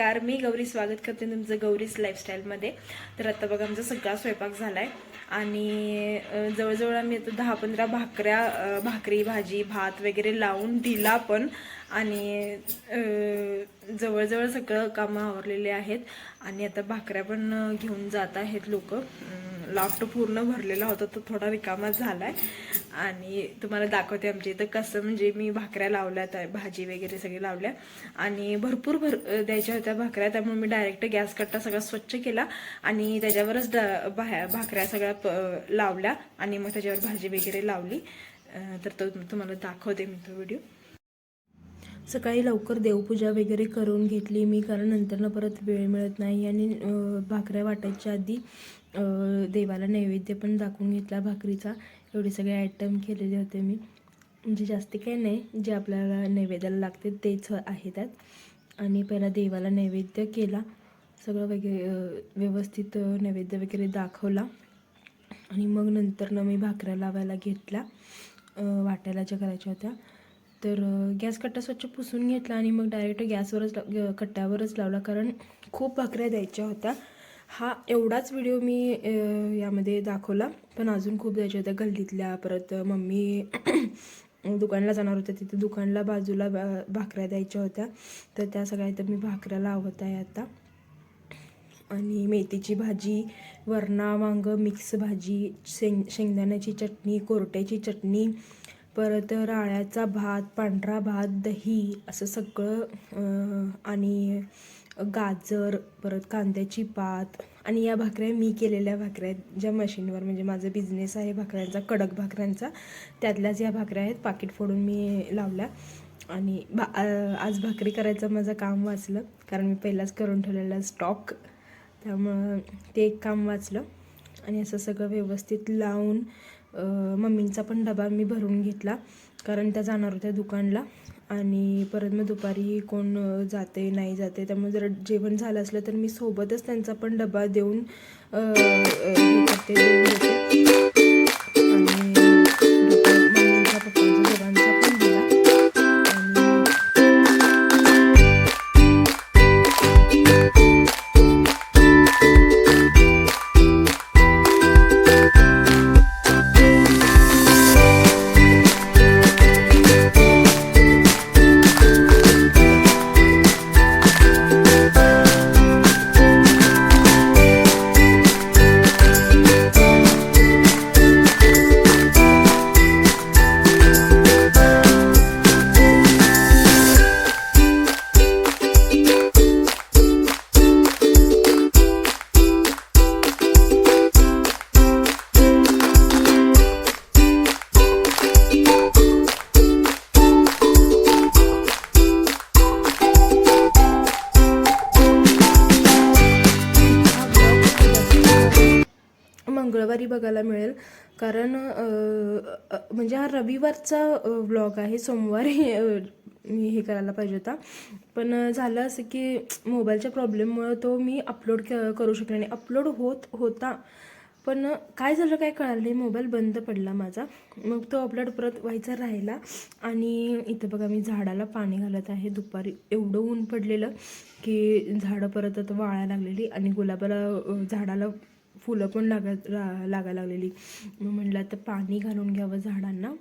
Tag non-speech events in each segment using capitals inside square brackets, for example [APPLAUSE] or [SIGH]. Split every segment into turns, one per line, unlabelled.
नमस्कार मी गौरी स्वागत करते तुमचं गौरीज लाईफस्टाईलमध्ये तर आता बघा आमचा सगळा स्वयंपाक झाला आहे आणि जवळजवळ आम्ही आता दहा पंधरा भाकऱ्या भाकरी भाजी भात वगैरे लावून दिला पण. आणि जवळजवळ सगळं कामं आवरलेले आहेत. आणि आता भाकऱ्या पण घेऊन जात आहेत लोक. लॉफ्ट पूर्ण भरलेला होता तो थोडा रिकामा झालाय. आणि तुम्हाला दाखवते आमच्या इथं कसं म्हणजे मी भाकऱ्या लावल्या त्या भाजी वगैरे सगळी लावल्या. आणि भरपूर भर द्यायच्या होत्या भाकऱ्या त्यामुळे मी डायरेक्ट गॅस कट्टा सगळा स्वच्छ केला. आणि त्याच्यावरच भाकऱ्या सगळ्या प- लावल्या. आणि मग त्याच्यावर भाजी वगैरे लावली. तर तो तुम्हाला दाखवते मी तो व्हिडिओ सकाळी लवकर देवपूजा वगैरे करून घेतली मी कारण नंतरनं परत वेळ मिळत नाही आणि भाकऱ्या वाटायच्या आधी देवाला नैवेद्य पण दाखवून घेतला भाकरीचा. एवढे सगळे आयटम केलेले होते मी. म्हणजे जास्त काही नाही जे आपल्याला नैवेद्याला लागते तेच आहे त्यात. आणि पहिला देवाला नैवेद्य केला. सगळं वगैरे व्यवस्थित नैवेद्य वगैरे दाखवला. आणि मग नंतरनं मी भाकऱ्या लावायला घेतल्या. वाटायला ज्या करायच्या होत्या. तर गॅस कट्टा स्वच्छ पुसून घेतला आणि मग डायरेक्ट गॅसवरच लाव- कट्ट्यावरच लावला. कारण खूप भाकऱ्या द्यायच्या होत्या. हा एवढाच व्हिडिओ मी यामध्ये दाखवला. पण अजून खूप द्यायच्या होत्या. गल्लीतल्या परत मम्मी [CLEARS THROAT] दुकानला जाणार होत्या. तिथे दुकानला बाजूला बा- भाकऱ्या द्यायच्या होत्या. तर त्या सगळ्या इथं मी भाकऱ्या लावत आहे आता. आणि मेथीची भाजी वरणा वांग मिक्स भाजी शेंग शेंगदाण्याची चटणी कोरट्याची चटणी परत राळ्याचा भात पांढरा भात दही असं सगळं आणि गाजर परत कांद्याची पात आणि या भाकऱ्या मी केलेल्या भाकऱ्या आहेत ज्या मशीनवर म्हणजे माझा बिझनेस आहे भाकऱ्यांचा कडक भाकऱ्यांचा. त्यातल्याच या भाकऱ्या आहेत पाकिट फोडून मी लावल्या. आणि भा आज भाकरी करायचं माझं काम वाचलं कारण मी पहिलाच करून ठेवलेला स्टॉक त्यामुळं ते एक काम वाचलं. आणि असं सगळं व्यवस्थित लावून मम्मींचा पण डबा मी भरून घेतला कारण त्या जाणार होत्या दुकानला. आणि परत मग दुपारी कोण जाते नाही जाते त्यामुळे जर जेवण झालं असलं तर मी सोबतच त्यांचा पण डबा देऊन अं, करते मंगळवारी बघायला मिळेल. कारण म्हणजे हा रविवारचा व्लॉग आहे. सोमवारी मी हे करायला पाहिजे होता. पण झालं असं की मोबाईलच्या प्रॉब्लेममुळं तो मी अपलोड क करू शकले नाही. अपलोड होत होता. पण काय झालं काय कळालं नाही. मोबाईल बंद पडला माझा. मग तो अपलोड परत व्हायचा राहिला. आणि इथं बघा मी झाडाला पाणी घालत आहे. दुपारी एवढं ऊन पडलेलं की झाडं परत आता वाळायला लागलेली आणि गुलाबाला झाडाला फुलं पण लागा रा लागायला लागलेली. मग म्हटलं आता पाणी घालून घ्यावं झाडांना.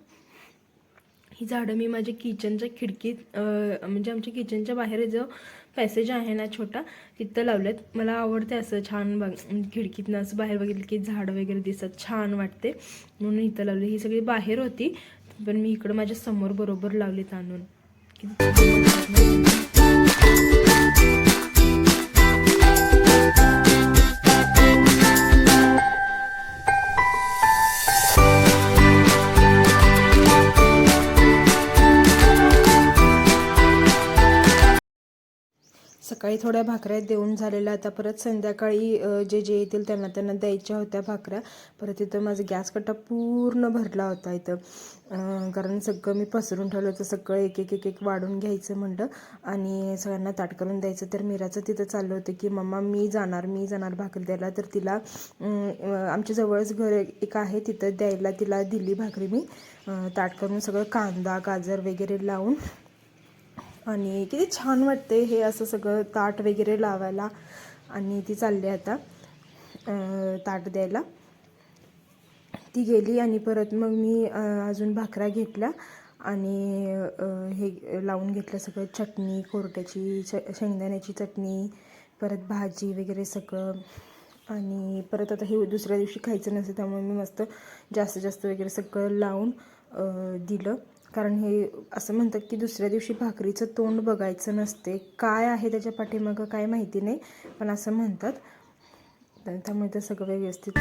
ही झाडं मी माझ्या किचनच्या खिडकीत म्हणजे आमच्या किचनच्या बाहेर जो पॅसेज आहे ना छोटा तिथं लावलेत. मला आवडते असं छान बघ खिडकीतनं असं बाहेर बघितलं की झाडं वगैरे दिसत छान वाटते. म्हणून इथं लावले. ही सगळी बाहेर होती पण मी इकडं माझ्यासमोर बरोबर लावलीत आणून किती सकाळी थोड्या भाकऱ्या देऊन झालेल्या आता परत संध्याकाळी जे जे येतील त्यांना त्यांना द्यायच्या होत्या भाकऱ्या. परत इथं माझा गॅस कट्टा पूर्ण भरला होता इथं. कारण सगळं मी पसरून ठेवलं होतं सगळं एक एक एक एक वाढून घ्यायचं म्हणलं. आणि सगळ्यांना ताट करून द्यायचं. तर मीराचं तिथं चाललं होतं की मम्मा मी जाणार मी जाणार भाकरी द्यायला. तर तिला आमच्या जवळच घर एक आहे तिथं द्यायला तिला दिली भाकरी मी. ताट करून सगळं कांदा गाजर वगैरे लावून आणि किती छान वाटते हे असं सगळं ताट वगैरे लावायला. आणि ती चालली आता ताट द्यायला. ती गेली आणि परत मग मी अजून भाकऱ्या घेतल्या. आणि हे लावून घेतलं सगळं चटणी कोरट्याची च शेंगदाण्याची चटणी परत भाजी वगैरे सगळं. आणि परत आता हे दुसऱ्या दिवशी खायचं नसेल त्यामुळे मी मस्त जास्त जास्त वगैरे सगळं लावून दिलं. कारण हे असं म्हणतात की दुसऱ्या दिवशी भाकरीचं तोंड बघायचं नसते. काय आहे त्याच्या पाठीमागं काय माहिती नाही पण असं म्हणतात. त्यामुळे ते सगळं व्यवस्थित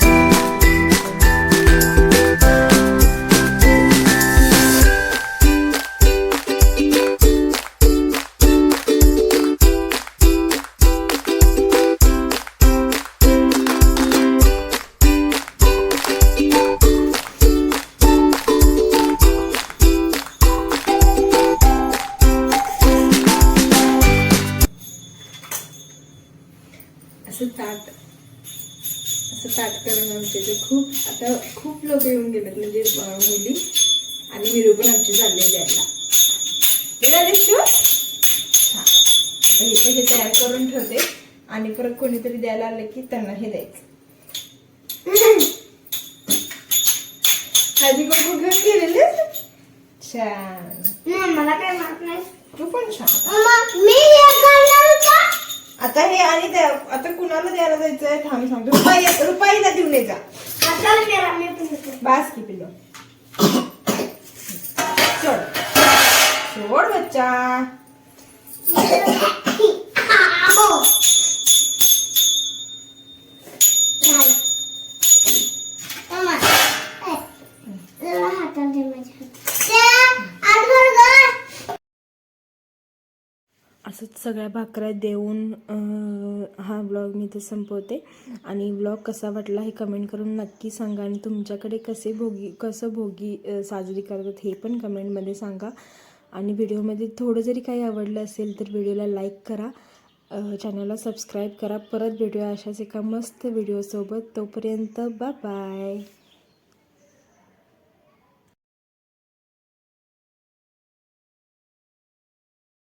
असं ताट असं ताट करून आमच्या इथे खूप आता खूप लोक येऊन गेलेत म्हणजे मुली आणि मिरू पण आमची चालली द्यायला हा इथे हे तयार करून ठेवते आणि परत कोणीतरी द्यायला आलं की त्यांना हे द्यायचं. आधी कोण घेऊन गेलेले? छान.
मला काय माहीत नाही.
तू पण छान?
मी
आता हे आणि त्या आता कुणाला द्यायला जायचंय? थांब सांगतो रुपाई रुपाईला देऊन ये जा.
आता मेरा मी पण होतो
बास की पिलो सोड. सोड बच्चा. सगळ्या भाकऱ्या देऊन हा ब्लॉग मी इथे संपवते. आणि ब्लॉग कसा वाटला हे कमेंट करून नक्की सांगा. आणि तुमच्याकडे कसे भोगी कसं भोगी साजरी करतात हे पण कमेंटमध्ये सांगा. आणि व्हिडिओमध्ये थोडं जरी काही आवडलं असेल तर व्हिडिओला लाईक करा. चॅनलला सबस्क्राईब करा. परत भेटूया अशाच एका मस्त व्हिडिओसोबत तोपर्यंत बाय बाय